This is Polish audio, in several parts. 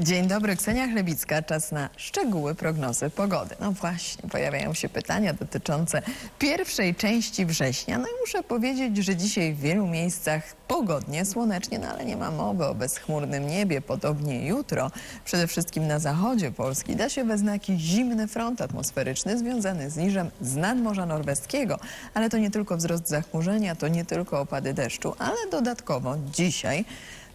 Dzień dobry, Ksenia Chlebicka. Czas na szczegóły prognozy pogody. No właśnie, pojawiają się pytania dotyczące pierwszej części września. No i muszę powiedzieć, że dzisiaj w wielu miejscach pogodnie, słonecznie, no ale nie ma mowy o bezchmurnym niebie. Podobnie jutro, przede wszystkim na zachodzie Polski, da się we znaki zimny front atmosferyczny związany z niżem z nadmorza norweskiego. Ale to nie tylko wzrost zachmurzenia, to nie tylko opady deszczu, ale dodatkowo dzisiaj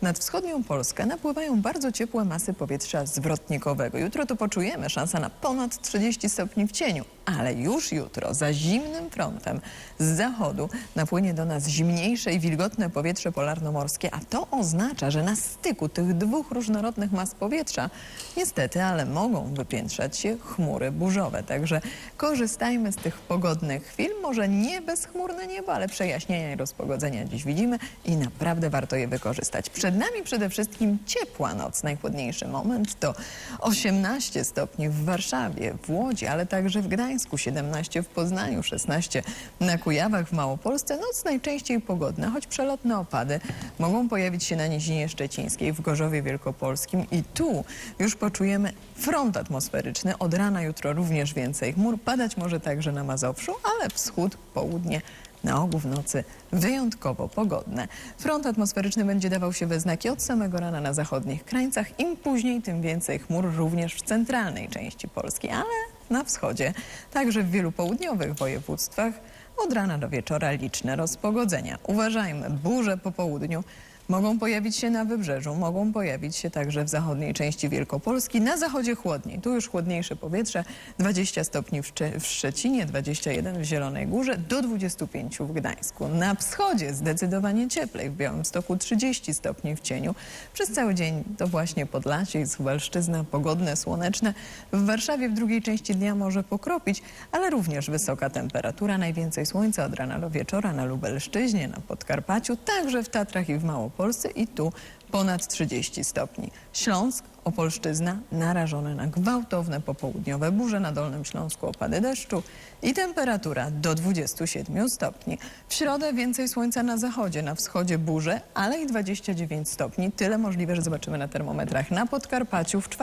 nad wschodnią Polskę napływają bardzo ciepłe masy powietrza zwrotnikowego. Jutro to poczujemy szansa na ponad 30 stopni w cieniu, ale już jutro za zimnym frontem z zachodu napłynie do nas zimniejsze i wilgotne powietrze polarnomorskie, a to oznacza, że na styku tych dwóch różnorodnych mas powietrza niestety, ale mogą wypiętrzać się chmury burzowe. Także korzystajmy z tych pogodnych chwil. Może nie bezchmurne niebo, ale przejaśnienia i rozpogodzenia dziś widzimy i naprawdę warto je wykorzystać. Przed nami przede wszystkim ciepła noc. Najchłodniejszy moment to 18 stopni w Warszawie, w Łodzi, ale także w Gdańsku, 17 w Poznaniu, 16 na Kujawach, w Małopolsce. Noc najczęściej pogodna, choć przelotne opady mogą pojawić się na Nizinie Szczecińskiej, w Gorzowie Wielkopolskim i tu już poczujemy front atmosferyczny. Od rana jutro również więcej chmur. Padać może także na Mazowszu, ale wschód, południe na ogół w nocy wyjątkowo pogodne. Front atmosferyczny będzie dawał się we znaki od samego rana na zachodnich krańcach. Im później, tym więcej chmur również w centralnej części Polski, ale na wschodzie, także w wielu południowych województwach od rana do wieczora liczne rozpogodzenia. Uważajmy, burze po południu mogą pojawić się na wybrzeżu, mogą pojawić się także w zachodniej części Wielkopolski, na zachodzie chłodniej. Tu już chłodniejsze powietrze, 20 stopni w, Cze- w Szczecinie, 21 w Zielonej Górze, do 25 w Gdańsku. Na wschodzie zdecydowanie cieplej, w Białymstoku 30 stopni w cieniu. Przez cały dzień to właśnie Podlasie i Suwalszczyzna, pogodne, słoneczne. W Warszawie w drugiej części dnia może pokropić, ale również wysoka temperatura, najwięcej słońca od rana do wieczora na Lubelszczyźnie, na Podkarpaciu, także w Tatrach i w Małopolsce i tu ponad 30 stopni. Śląsk, Opolszczyzna narażone na gwałtowne popołudniowe burze, na Dolnym Śląsku opady deszczu i temperatura do 27 stopni. W środę więcej słońca na zachodzie, na wschodzie burze, ale i 29 stopni. Tyle możliwe, że zobaczymy na termometrach na Podkarpaciu w czwartek.